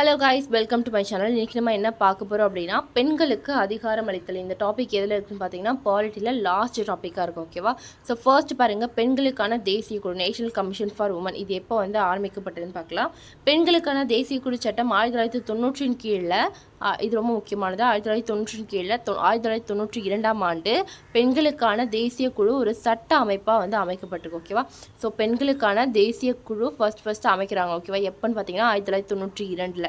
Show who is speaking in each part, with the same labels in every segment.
Speaker 1: Hello guys welcome to my channel இன்றைக்கி நம்ம என்ன பார்க்க போகிறோம் அப்படின்னா பெண்களுக்கு அதிகாரம் அளித்தல். இந்த டாபிக் எதில் இருக்குன்னு பார்த்தீங்கன்னா பாலிட்டியில் லாஸ்ட் டாப்பிக்காக இருக்கும் ஓகேவா ஸோ ஃபர்ஸ்ட் பாருங்கள் பெண்களுக்கான தேசிய குழு நேஷனல் கமிஷன் ஃபார் உமன் இது எப்போ வந்து ஆரம்பிக்கப்பட்டதுன்னு பார்க்கலாம். பெண்களுக்கான தேசிய குழு சட்டம் ஆயிரத்தி தொள்ளாயிரத்தி தொண்ணூற்றின் கீழில் இது ரொம்ப முக்கியமானது. ஆயிரத்தி தொள்ளாயிரத்தி தொண்ணூற்றின் கீழில் தொ ஆயிரத்தி தொள்ளாயிரத்தி தொண்ணூற்றி இரண்டாம் ஆண்டு பெண்களுக்கான தேசிய குழு ஒரு சட்ட அமைப்பாக வந்து அமைக்கப்பட்டிருக்கு ஓகேவா ஸோ பெண்களுக்கான தேசிய குழு ஃபர்ஸ்ட் ஃபர்ஸ்ட் அமைக்கிறாங்க ஓகேவா எப்போன்னு பார்த்தீங்கன்னா ஆயிரத்தி தொள்ளாயிரத்தி தொண்ணூற்றி இரண்டில்.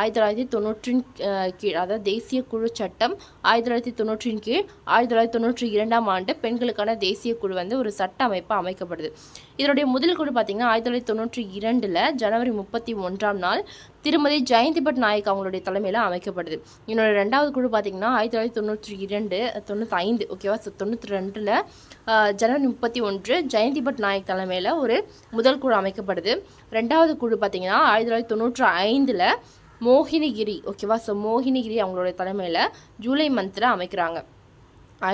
Speaker 1: ஆயிரத்தி தொள்ளாயிரத்தி தொண்ணூற்றின் கீழ் அதாவது தேசிய குழு சட்டம் ஆயிரத்தி தொள்ளாயிரத்தி தொண்ணூற்றின் கீழ் ஆயிரத்தி தொள்ளாயிரத்தி தொண்ணூற்றி இரண்டாம் ஆண்டு பெண்களுக்கான தேசிய குழு வந்து ஒரு சட்ட அமைப்பாக அமைக்கப்படுது. இதனுடைய முதல் குழு பார்த்தீங்கன்னா ஆயிரத்தி தொள்ளாயிரத்தி தொண்ணூற்றி இரண்டில் ஜனவரி முப்பத்தி ஒன்றாம் நாள் திருமதி ஜெயந்தி பட் நாயக் அவங்களுடைய தலைமையில் அமைக்கப்படுது. என்னோட ரெண்டாவது குழு பார்த்தீங்கன்னா ஆயிரத்தி தொள்ளாயிரத்தி தொண்ணூற்றி இரண்டு தொண்ணூற்றி ஐந்து ஓகேவா தொண்ணூற்றி ரெண்டில் ஜனவரி முப்பத்தி ஒன்று ஜெயந்தி பட் நாயக் தலைமையில் ஒரு முதல் குழு அமைக்கப்படுது. ரெண்டாவது குழு பார்த்தீங்கன்னா ஆயிரத்தி தொள்ளாயிரத்தி தொண்ணூற்றி ஐந்தில் மோகினிகிரி ஓகேவா ஸோ மோகினிகிரி அவங்களுடைய தலைமையில் ஜூலை மந்தில் அமைக்கிறாங்க.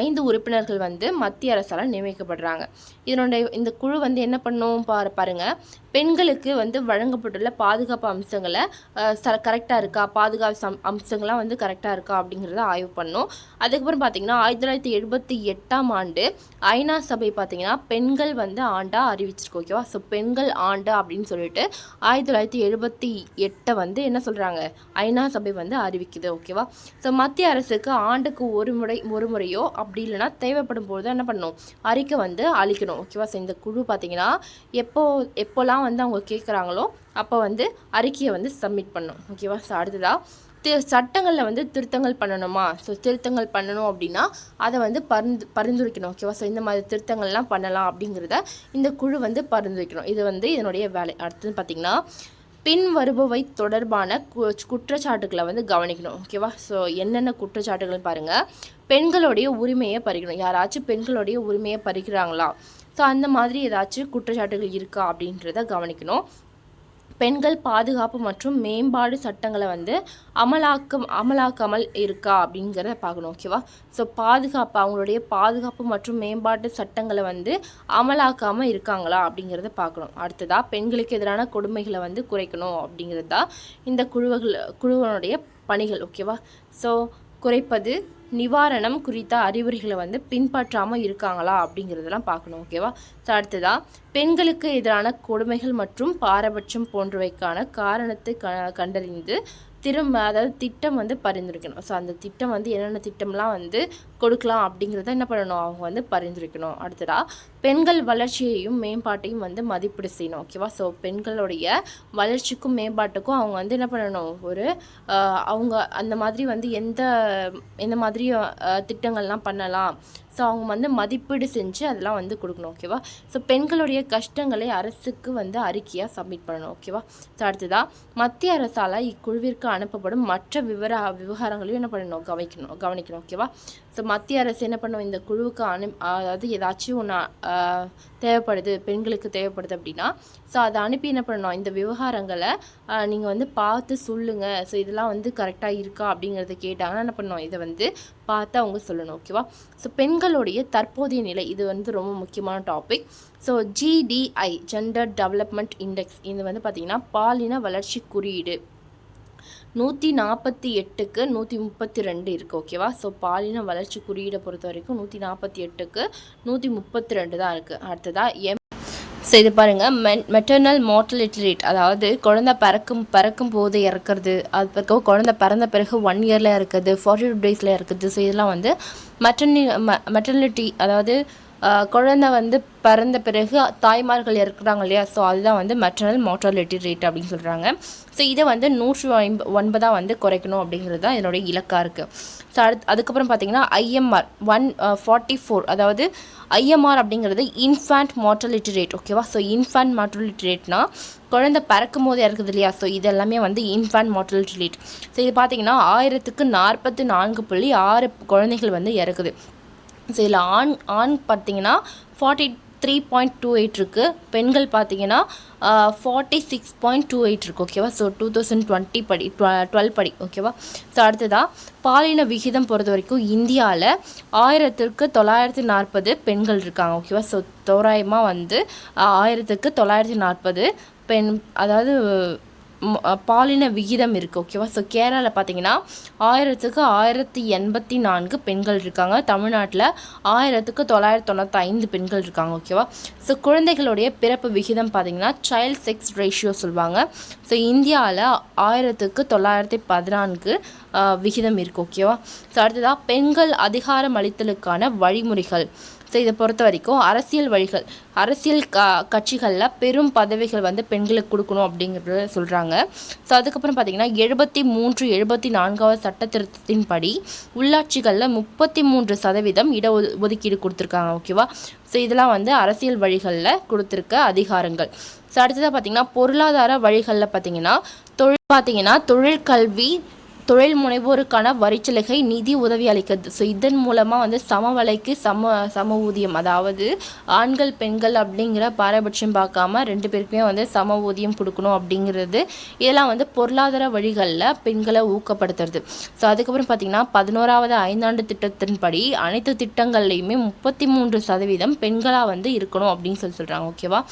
Speaker 1: ஐந்து உறுப்பினர்கள் வந்து மத்திய அரசால் நியமிக்கப்படுறாங்க. இதனுடைய இந்த குழு வந்து என்ன பண்ணும் பாரு பாருங்க. பெண்களுக்கு வந்து வழங்கப்பட்டுள்ள பாதுகாப்பு அம்சங்களை ச கரெக்டாக இருக்கா? பாதுகாப்பு சம் அம்சங்கள்லாம் வந்து கரெக்டாக இருக்கா? அப்படிங்கிறத ஆய்வு பண்ணோம். அதுக்கப்புறம் பார்த்திங்கன்னா ஆயிரத்தி தொள்ளாயிரத்தி எழுபத்தி எட்டாம் ஆண்டு ஐநா சபை பார்த்திங்கன்னா பெண்கள் வந்து ஆண்டா அறிவிச்சிருக்கு ஓகேவா ஸோ பெண்கள் ஆண்டு அப்படின்னு சொல்லிட்டு ஆயிரத்தி தொள்ளாயிரத்தி எழுபத்தி எட்டை வந்து என்ன சொல்கிறாங்க ஐநா சபை வந்து அறிவிக்குது ஓகேவா ஸோ மத்திய அரசுக்கு ஆண்டுக்கு ஒரு முறை ஒரு முறையோ அப்படி இல்லைன்னா தேவைப்படும் போது என்ன பண்ணணும்? அறிக்கை வந்து அளிக்கணும் ஓகேவா ஸோ இந்த குழு பார்த்திங்கன்னா எப்போ எப்போல்லாம் வந்து அவங்க கேட்குறாங்களோ அப்போ வந்து அறிக்கையை வந்து சப்மிட் பண்ணணும். ஓகேவா ஸோ அடுத்ததாக தி சட்டங்களில் வந்து திருத்தங்கள் பண்ணணுமா? ஸோ திருத்தங்கள் பண்ணணும் அப்படின்னா அதை வந்து பரிந்து பரிந்துரைக்கணும். ஓகேவா ஸோ இந்த மாதிரி திருத்தங்கள்லாம் பண்ணலாம் அப்படிங்கிறத இந்த குழு வந்து பரிந்துரைக்கணும். இது வந்து இதனுடைய வேலை. அடுத்தது பார்த்திங்கன்னா பின் வருபவை தொடர்பான கு- குற்றச்சாட்டுகளை வந்து கவனிக்கணும். ஓகேவா ஸோ என்னென்ன குற்றச்சாட்டுகள் பாருங்கள் பெண்களுடைய உரிமையை பறிக்கணும். யாராச்சும் பெண்களுடைய உரிமையை பறிக்கிறாங்களா? ஸோ அந்த மாதிரி ஏதாச்சும் குற்றச்சாட்டுகள் இருக்கா அப்படின்றத கவனிக்கணும். பெண்கள் பாதுகாப்பு மற்றும் மேம்பாடு சட்டங்களை வந்து அமலாக்கம் அமலாக்காமல் இருக்கா அப்படிங்கிறத பார்க்கணும் ஓகேவா ஸோ பாதுகாப்பு அவங்களுடைய பாதுகாப்பு மற்றும் மேம்பாட்டு சட்டங்களை வந்து அமலாக்காமல் இருக்காங்களா அப்படிங்கிறத பார்க்கணும். அடுத்ததாக பெண்களுக்கு எதிரான கொடுமைகளை வந்து குறைக்கணும் அப்படிங்கிறது தான் இந்த குழுவுகள் குழுவனுடைய பணிகள் ஓகேவா ஸோ குறைப்பது நிவாரணம் குறித்த அறிவுரைகளை வந்து பின்பற்றாமல் இருக்காங்களா அப்படிங்கிறதெல்லாம் பார்க்கணும் ஓகேவா ஸோ அடுத்ததாக பெண்களுக்கு எதிரான கொடுமைகள் மற்றும் பாரபட்சம் போன்றவைக்கான காரணத்தை க கண்டறிந்து திரும்ப அதாவது திட்டம் வந்து பரிந்துரைக்கணும். ஸோ அந்த திட்டம் வந்து என்னென்ன திட்டம்லாம் வந்து கொடுக்கலாம் அப்படிங்கிறத என்ன பண்ணணும்? அவங்க வந்து பரிந்துரைக்கணும். அடுத்ததாக பெண்கள் வளர்ச்சியையும் மேம்பாட்டையும் வந்து மதிப்பீடு செய்யணும் ஓகேவா ஸோ பெண்களுடைய வளர்ச்சிக்கும் மேம்பாட்டுக்கும் அவங்க வந்து என்ன பண்ணணும்? ஒரு அவங்க அந்த மாதிரி வந்து எந்த எந்த மாதிரி திட்டங்கள்லாம் பண்ணலாம். ஸோ அவங்க வந்து மதிப்பீடு செஞ்சு அதெல்லாம் வந்து கொடுக்கணும் ஓகேவா ஸோ பெண்களுடைய கஷ்டங்களை அரசுக்கு வந்து அறிக்கையாக சப்மிட் பண்ணணும் ஓகேவா ஸோ அடுத்ததாக மத்திய அரசால் இக்குழுவிற்கு அனுப்பப்படும் மற்ற விவர விவகாரங்களையும் என்ன பண்ணணும்? கவனிக்கணும் கவனிக்கணும் ஓகேவா ஸோ மத்திய அரசு என்ன பண்ணும்? இந்த குழுவுக்கு அனு அதாவது ஏதாச்சும் ஒன்று தேவைப்படுது பெண்களுக்கு தேவைப்படுது அப்படின்னா ஸோ அதை அனுப்பி என்ன பண்ணணும்? இந்த விவகாரங்களை நீங்கள் வந்து பார்த்து சொல்லுங்கள் ஸோ இதெல்லாம் வந்து கரெக்டாக இருக்கா அப்படிங்கிறத கேட்டாங்கன்னா என்ன பண்ணணும்? இதை வந்து பார்த்து அவங்க சொல்லணும் ஓகேவா ஸோ பெண்களுடைய தற்போதைய நிலை இது வந்து ரொம்ப முக்கியமான topic so GDI gender development index இது வந்து பார்த்திங்கன்னா பாலின வளர்ச்சி குறியீடு. நூற்றி நாற்பத்தி எட்டுக்கு நூற்றி முப்பத்தி ரெண்டு இருக்குது ஓகேவா ஸோ பாலின வளர்ச்சி குறியீடை பொறுத்த வரைக்கும் நூற்றி நாற்பத்தி எட்டுக்கு நூற்றி முப்பத்தி ரெண்டு தான் இருக்குது அடுத்ததாக எம் ஸோ இது பாருங்கள் மென் மெட்டர்னல் மார்டலிட்டி ரேட் அதாவது குழந்தை பிறக்கும் பறக்கும் போது இறக்குறது அது பிறகு குழந்தை பிறந்த பிறகு ஒன் இயரில் இருக்குது ஃபார்ட்டி டூ டேஸில் இருக்குது ஸோ இதெல்லாம் வந்து மெட்டர்னி மெட்டர்னிட்டி அதாவது குழந்தை வந்து பிறந்த பிறகு தாய்மார்கள் இறக்குறாங்க இல்லையா? ஸோ அதுதான் வந்து மெட்டர்னல் மார்டாலிட்டி ரேட் அப்படின்னு சொல்கிறாங்க ஸோ இதை வந்து நூற்று ஐம்ப ஒன்பதாக வந்து குறைக்கணும் அப்படிங்கிறது தான் என்னுடைய இலக்காக இருக்குது ஸோ அடுத்து அதுக்கப்புறம் பார்த்தீங்கன்னா ஐஎம்ஆர் ஒன் ஃபார்ட்டி ஃபோர் அதாவது ஐஎம்ஆர் அப்படிங்கிறது இன்ஃபேண்ட் மார்டாலிட்டி ரேட் ஓகேவா ஸோ இன்ஃபேண்ட் மார்டாலிட்டி ரேட்னா குழந்தை பறக்கும் போது இறக்குது இல்லையா? ஸோ இதெல்லாமே வந்து இன்ஃபேண்ட் மார்டாலிட்டி ரேட் ஸோ இது பார்த்தீங்கன்னா ஆயிரத்துக்கு நாற்பத்தி நான்கு புள்ளி ஆறு குழந்தைகள் வந்து இறக்குது. ஸோ இதில் ஆண் ஆண் பார்த்தீங்கன்னா forty three point two eight இருக்குது பெண்கள் பார்த்தீங்கன்னா forty six point two eight இருக்குது ஓகேவா ஸோ டூ தௌசண்ட் டுவெண்ட்டி படி டுவெல் படி ஓகேவா ஸோ அடுத்ததாக பாலின விகிதம் பொறுத்த வரைக்கும் இந்தியாவில் ஆயிரத்திற்கு தொள்ளாயிரத்தி நாற்பது பெண்கள் இருக்காங்க ஓகேவா ஸோ தோராயமாக வந்து ஆயிரத்துக்கு தொள்ளாயிரத்தி நாற்பது பெண் அதாவது பாலின விகிதம் இருக்குது ஓகேவா ஸோ கேரளாவில் பார்த்தீங்கன்னா ஆயிரத்துக்கு ஆயிரத்தி எண்பத்தி நான்கு பெண்கள் இருக்காங்க. தமிழ்நாட்டில் ஆயிரத்துக்கு தொள்ளாயிரத்தி தொண்ணூற்றி ஐந்து பெண்கள் இருக்காங்க ஓகேவா ஸோ குழந்தைகளுடைய பிறப்பு விகிதம் பார்த்தீங்கன்னா சைல்ட் செக்ஸ் ரேஷியோ சொல்லுவாங்க. ஸோ இந்தியாவில் ஆயிரத்துக்கு தொள்ளாயிரத்தி பதினான்கு விகிதம் இருக்குது ஓகேவா ஸோ அடுத்ததாக பெண்கள் அதிகாரம் அளித்தலுக்கான வழிமுறைகள். ஸோ இதை பொறுத்த வரைக்கும் அரசியல் வழிகள் அரசியல் க கட்சிகளில் பெரும் பதவிகள் வந்து பெண்களுக்கு கொடுக்கணும் அப்படிங்கிறத சொல்கிறாங்க ஸோ அதுக்கப்புறம் பார்த்திங்கன்னா எழுபத்தி மூன்று எழுபத்தி நான்காவது சட்ட திருத்தத்தின்படி உள்ளாட்சிகளில் முப்பத்தி மூன்று சதவீதம் இட ஒது- ஒதுக்கீடு கொடுத்துருக்காங்க ஓகேவா ஸோ இதெல்லாம் வந்து அரசியல் வழிகளில் கொடுத்துருக்க அதிகாரங்கள். ஸோ அடுத்ததாக பார்த்தீங்கன்னா பொருளாதார வழிகளில் பார்த்தீங்கன்னா தொழில் பார்த்தீங்கன்னா தொழிற்கல்வி தொழில் முனைவோருக்கான வரிச்சலுகை நிதி உதவி அளிக்கிறது. ஸோ இதன் மூலமாக வந்து சமவலைக்கு சம சம ஊதியம். அதாவது ஆண்கள் பெண்கள் அப்படிங்கிற பாரபட்சம் பார்க்காம ரெண்டு பேருக்குமே வந்து சம ஊதியம் கொடுக்கணும் அப்படிங்கிறது. இதெல்லாம் வந்து பொருளாதார வழிகளில் பெண்களை ஊக்கப்படுத்துறது. ஸோ அதுக்கப்புறம் பார்த்திங்கன்னா பதினோராவது ஐந்தாண்டு திட்டத்தின்படி அனைத்து திட்டங்கள்லையுமே முப்பத்தி மூன்று சதவீதம் பெண்களாக வந்து இருக்கணும் அப்படின்னு சொல்லி சொல்கிறாங்க ஓகேவா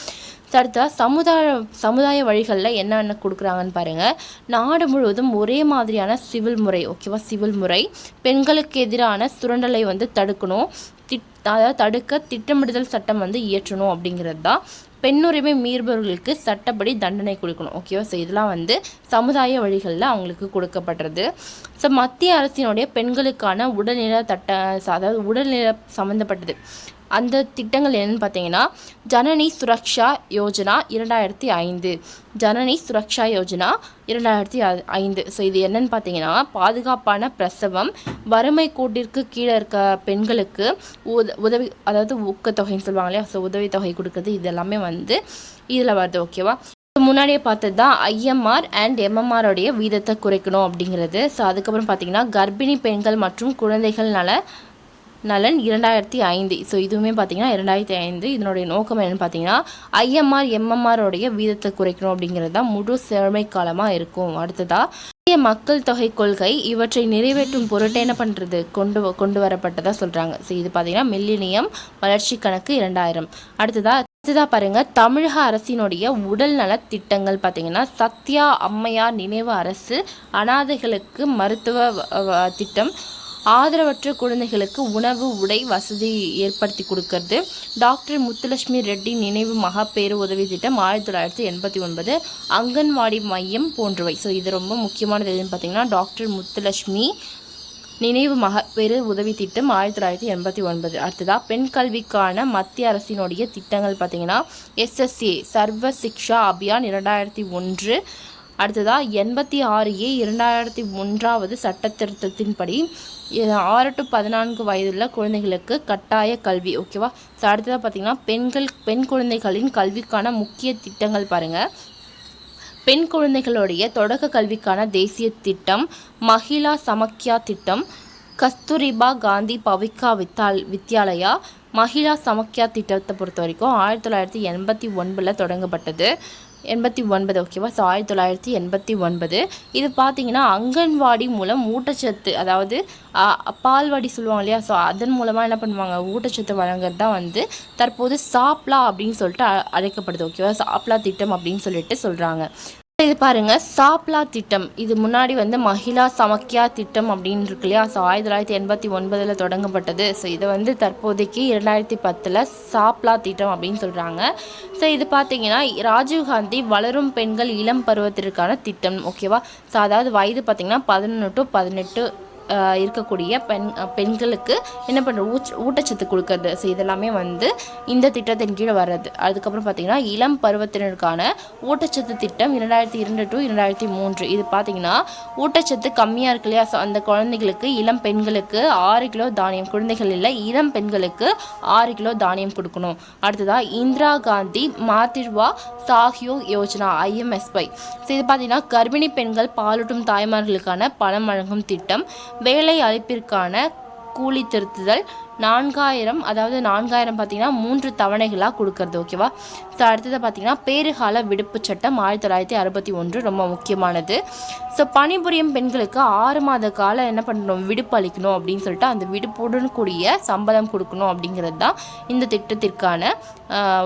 Speaker 1: அடுத்ததாக சமுதாய சமுதாய வழிகளில் என்னென்ன கொடுக்குறாங்கன்னு பாருங்கள் நாடு முழுவதும் ஒரே மாதிரியான சிவில் முறை ஓகேவா சிவில் முறை. பெண்களுக்கு எதிரான சுரண்டலை வந்து தடுக்கணும். திட் அதாவது தடுக்க திட்டமிடுதல் சட்டம் வந்து இயற்றணும் அப்படிங்கிறது தான். பெண்ணுரிமை மீறுபவர்களுக்கு சட்டப்படி தண்டனை கொடுக்கணும் ஓகேவா ஸோ இதெல்லாம் வந்து சமுதாய வழிகளில் அவங்களுக்கு கொடுக்கப்படுறது ஸோ மத்திய அரசினுடைய பெண்களுக்கான உடல்நில தட்ட அதாவது உடல்நில சம்மந்தப்பட்டது அந்த திட்டங்கள் என்னன்னு பார்த்தீங்கன்னா ஜனனி சுரக்ஷா யோஜனா இரண்டாயிரத்தி ஐந்து. ஜனனி சுரக்ஷா யோஜனா இரண்டாயிரத்தி ஐந்து. ஸோ இது என்னன்னு பார்த்தீங்கன்னா பாதுகாப்பான பிரசவம் வறுமை கோட்டிற்கு கீழே இருக்க பெண்களுக்கு உத உதவி அதாவது ஊக்கத்தொகைன்னு சொல்லுவாங்க இல்லையா? ஸோ உதவித்தொகை கொடுக்குறது இது எல்லாமே வந்து இதில் வருது ஓகேவா முன்னாடியே பார்த்தது தான் ஐஎம்ஆர் அண்ட் எம்எம்ஆரோடைய வீதத்தை குறைக்கணும் அப்படிங்கிறது. ஸோ அதுக்கப்புறம் பார்த்தீங்கன்னா கர்ப்பிணி பெண்கள் மற்றும் குழந்தைகள் நல நலன் இரண்டாயிரத்தி ஐந்து. ஸோ இதுவுமே பார்த்தீங்கன்னா இரண்டாயிரத்தி ஐந்து. இதனுடைய நோக்கம் என்னென்னு பார்த்தீங்கன்னா ஐஎம்ஆர் எம்எம்ஆரோடைய வீதத்தை குறைக்கணும் அப்படிங்கிறது தான் முழு செழுமை காலமாக இருக்கும். அடுத்ததாக இந்திய மக்கள் தொகை கொள்கை இவற்றை நிறைவேற்றும் பொருட்டு என்ன பண்ணுறது கொண்டு வ- கொண்டு வரப்பட்டதாக சொல்கிறாங்க ஸோ இது பார்த்தீங்கன்னா மில்லினியம் வளர்ச்சி கணக்கு இரண்டாயிரம். அடுத்ததாக அடுத்ததாக பாருங்கள் தமிழக அரசினுடைய உடல் நல திட்டங்கள் பார்த்தீங்கன்னா சத்யா அம்மையார் நினைவு அரசு அனாதைகளுக்கு மருத்துவ திட்டம் ஆதரவற்ற குழந்தைகளுக்கு உணவு உடை வசதி ஏற்படுத்தி கொடுக்கறது. டாக்டர் முத்துலட்சுமி ரெட்டி நினைவு மகப்பேறு உதவி திட்டம் ஆயிரத்தி தொள்ளாயிரத்தி எண்பத்தி ஒன்பது. அங்கன்வாடி மையம் போன்றவை. ஸோ இது ரொம்ப முக்கியமானது எதுன்னு பார்த்தீங்கன்னா டாக்டர் முத்துலட்சுமி நினைவு மகப்பேறு உதவி திட்டம் ஆயிரத்தி தொள்ளாயிரத்தி எண்பத்தி ஒன்பது. அடுத்ததாக பெண் கல்விக்கான மத்திய அரசினுடைய திட்டங்கள் பார்த்திங்கன்னா எஸ்எஸ்ஏ சர்வ சிக்ஷா அபியான் இரண்டாயிரத்தி ஒன்று அடுத்ததாக எண்பத்தி ஆறு ஏ இரண்டாயிரத்தி ஒன்றாவது சட்ட திருத்தத்தின்படி ஆறு டு பதினான்கு வயதுள்ள குழந்தைகளுக்கு கட்டாய கல்வி ஓகேவா? ஸோ அடுத்ததாக பார்த்தீங்கன்னா பெண்கள் பெண் குழந்தைகளின் கல்விக்கான முக்கிய திட்டங்கள் பாருங்கள் பெண் குழந்தைகளுடைய தொடக்க கல்விக்கான தேசிய திட்டம் மகிழா சமக்யா திட்டம் கஸ்தூரிபா காந்தி பவிக்கா வித்தால் வித்யாலயா மகிழா சமக்யா திட்டத்தை பொறுத்த வரைக்கும் ஆயிரத்தி தொள்ளாயிரத்தி எண்பத்தி ஒன்பதில் தொடங்கப்பட்டது. எண்பத்தி ஒன்பது ஓகேவா ஸோ ஆயிரத்தி தொள்ளாயிரத்தி எண்பத்தி ஒன்பது. இது பார்த்தீங்கன்னா அங்கன்வாடி மூலம் ஊட்டச்சத்து அதாவது பால்வாடி சொல்லுவாங்க இல்லையா? ஸோ அதன் மூலமாக என்ன பண்ணுவாங்க? ஊட்டச்சத்து வழங்குறது தான் வந்து தற்போது சாப்லா அப்படின்னு சொல்லிட்டு அ- அழைக்கப்படுது ஓகேவா சாப்லா திட்டம் அப்படின்னு சொல்லிட்டு சொல்கிறாங்க இது பாருங்க சாப்லா திட்டம். இது முன்னாடி வந்து மகிழா சமக்கியா திட்டம் அப்படின்னு இருக்கு இல்லையா? ஸோ ஆயிரத்தி தொள்ளாயிரத்தி எண்பத்தி ஒன்பதில் தொடங்கப்பட்டது. ஸோ இது வந்து தற்போதைக்கு இரண்டாயிரத்தி பத்தில் சாப்லா திட்டம் அப்படின்னு சொல்கிறாங்க ஸோ இது பார்த்தீங்கன்னா ராஜீவ்காந்தி வளரும் பெண்கள் இளம் பருவத்திற்கான திட்டம் ஓகேவா ஸோ அதாவது வயது பார்த்தீங்கன்னா பதினொன்று டு பதினெட்டு இருக்கக்கூடிய பெண் பெண்களுக்கு என்ன பண்ணுற ஊச் ஊட்டச்சத்து கொடுக்கறது. ஸோ இதெல்லாமே வந்து இந்த திட்டத்தின் கீழே வர்றது. அதுக்கப்புறம் பார்த்திங்கன்னா இளம் பருவத்தினருக்கான ஊட்டச்சத்து திட்டம் இரண்டாயிரத்தி இரண்டு டு இரண்டாயிரத்தி மூன்று. இது பார்த்திங்கன்னா ஊட்டச்சத்து கம்மியாக இருக்கு இல்லையா? ஸோ அந்த குழந்தைகளுக்கு இளம் பெண்களுக்கு ஆறு கிலோ தானியம் குழந்தைகள் இல்லை இளம் பெண்களுக்கு ஆறு கிலோ தானியம் கொடுக்கணும். அடுத்ததாக இந்திரா காந்தி மாத்திர்வா சாஹியோ யோஜனா ஐஎம்எஸ்பை ஸோ இது பார்த்திங்கன்னா கர்ப்பிணி பெண்கள் பாலூட்டும் தாய்மார்களுக்கான பணம் வழங்கும் திட்டம். வேலை அழைப்பிற்கான கூலி திருத்துதல் நான்காயிரம் அதாவது நான்காயிரம் பார்த்தீங்கன்னா மூன்று தவணைகளாக கொடுக்கறது ஓகேவா ஸோ அடுத்தது பார்த்தீங்கன்னா பேறுகால விடுப்பு சட்டம் ஆயிரத்தி தொள்ளாயிரத்தி அறுபத்தி ஒன்று ரொம்ப முக்கியமானது. ஸோ பணிபுரியும் பெண்களுக்கு ஆறு மாத காலம் என்ன பண்ணணும்? விடுப்பு அளிக்கணும் அப்படின்னு சொல்லிட்டு அந்த விடுப்புடன் கூடிய சம்பளம் கொடுக்கணும் அப்படிங்கிறது தான் இந்த திட்டத்திற்கான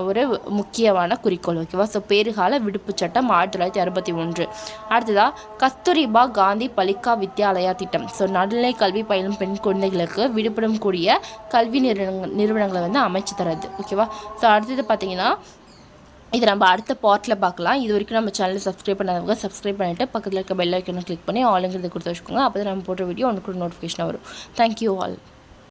Speaker 1: ஒரு முக்கியமான குறிக்கோள் ஓகேவா ஸோ பேறுகால விடுப்பு சட்டம் ஆயிரத்தி தொள்ளாயிரத்தி அறுபத்தி ஒன்று. அடுத்ததாக கஸ்தூரிபா காந்தி பலிகா வித்யாலயா திட்டம். ஸோ நடுநிலை கல்வி பயிலும் பெண் குழந்தைகளுக்கு விடுபடும் கூடிய கல்வி நிறுவனங்கள் நிறுவனங்களை வந்து அமைச்சு தரது ஓகேவா ஸோ அடுத்தது பார்த்தீங்கன்னா இது நம்ம அடுத்த பார்ட்டில் பார்க்கலாம் இது வரைக்கும் நம்ம சேனலை சப்ஸ்கிரைப் பண்ணாதவங்க சப்ஸ்கிரைப் பண்ணிவிட்டு பக்கத்தில் இருக்க பெல் ஐக்கனை கிளிக் பண்ணி ஆளுங்கிறது கொடுத்து வச்சுக்கோங்க. அப்போ தான் நம்ம போடுற வீடியோ ஒன்று கூட நோட்டிஃபிகேஷனாக வரும். Thank you all